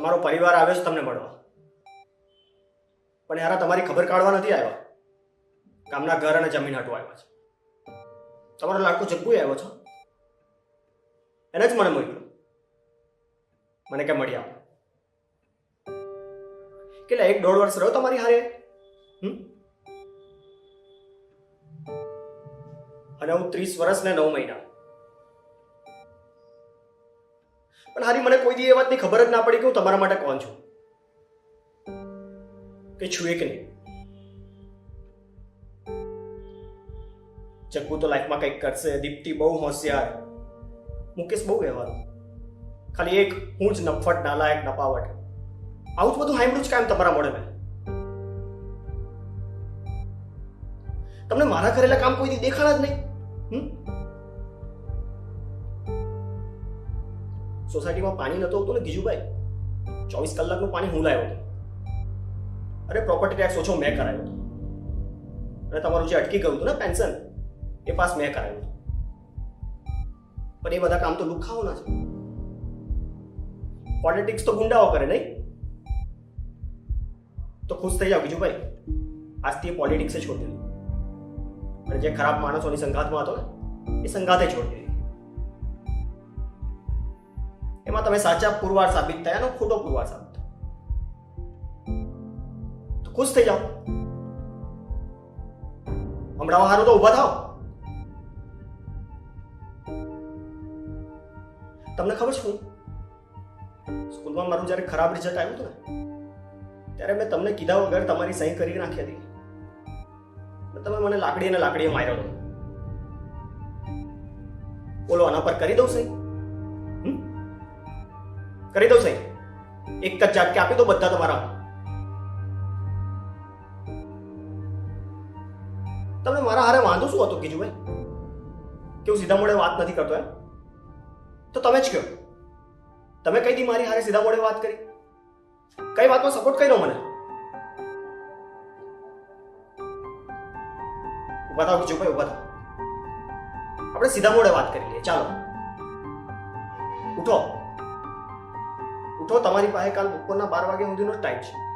તમારો પરિવાર આવ્યો છે, તમને મળવા. પણ યાર તમારી ખબર કાઢવા નથી આવ્યા. ગામના ઘર અને જમીન હટવા આવ્યા છે. તમારો લાડકો જગ્ગુ આવ્યો છો? એને જ મને મોકલ્યો મને કે મળી કેટલા, એક દોઢ વર્ષ રહ્યો તમારી હારે? હમ? અને હું ત્રીસ વર્ષ ને નવ મહિના. પણ મને કોઈ દી એ વાતની ખબર જ ના પડી કે હું તમારા માટે કોણ છું. કે છું એક નહીં. જગ્ગુ તો લાઈફમાં કંઈક કરશે, દીપ્તિ બહુ હોશિયાર. મુકેશ બહુ વ્યવહાર. ખાલી એક હું જ નફટ નાલાયક, નપાવટ. આવું જ બધું હાઈમડું જ કાયમ તમારા મોડે મેં. તમને મારા કરેલા કામ કોઈ દેખાણા જ નહીં. સોસાયટીમાં પાણી નતો આવતું ને ગીજુભાઈ, ચોવીસ કલાકનું પાણી હું લાવ્યો હતો. અરે પ્રોપર્ટી ટેક્સ ઓછો મેં કરાયો હતો. અને તમારું જે અટકી ગયું હતું ને પેન્શન એ પાસ મેં કરાયું હતું. પણ એ બધા કામ તો લુખાઓના છે. પોલિટિક્સ તો ગુંડાઓ કરે નહીં. તો ખુશ થઈ જાઓ ગીજુભાઈ. આજથી એ પોલિટિક્સે છોડી દીધું. અને જે ખરાબ માણસોની સંઘાતમાં હતો ને, એ સંઘાતે છોડી દીધી. એમાં તમે સાચા પુરવાર સાબિત થયા અને ખોટો પુરવાર સાબિત તો ખુશ થઈ જાઓ. હમણાં હારું તો ઊભા થાઓ. તમને ખબર છે સ્કૂલમાં મારું જ્યારે ખરાબ રિઝલ્ટ આવ્યું હતું ને, ત્યારે મેં તમને કીધા વગર તમારી સહી કરી નાખી હતી. તમે મને લાકડી અને લાકડીએ માર્યો. હતો બોલો, આના પર કરી દઉં સહી? કરી દઉં સાહેબ. એક જ ઝાટકે આપી દો બધા તમારા. તમને મારા હારે વાંધો શું હતો કીજુભાઈ કે હું સીધા મોડે વાત નથી કરતો એમ? તો તમે જ કહો. તમે કઈ દી મારી હારે સીધા મોડે વાત કરી? કઈ વાતમાં સપોર્ટ કર્યો મને? ઊભા થાવ કીજુભાઈ ઊભા થાવ આપણે સીધા મોડે વાત કરી લઈએ. ચાલો. ઉઠો. ઉઠો તમારી પાસે કાલ બપોરના બાર વાગ્યા સુધીનો ટાઈમ છે.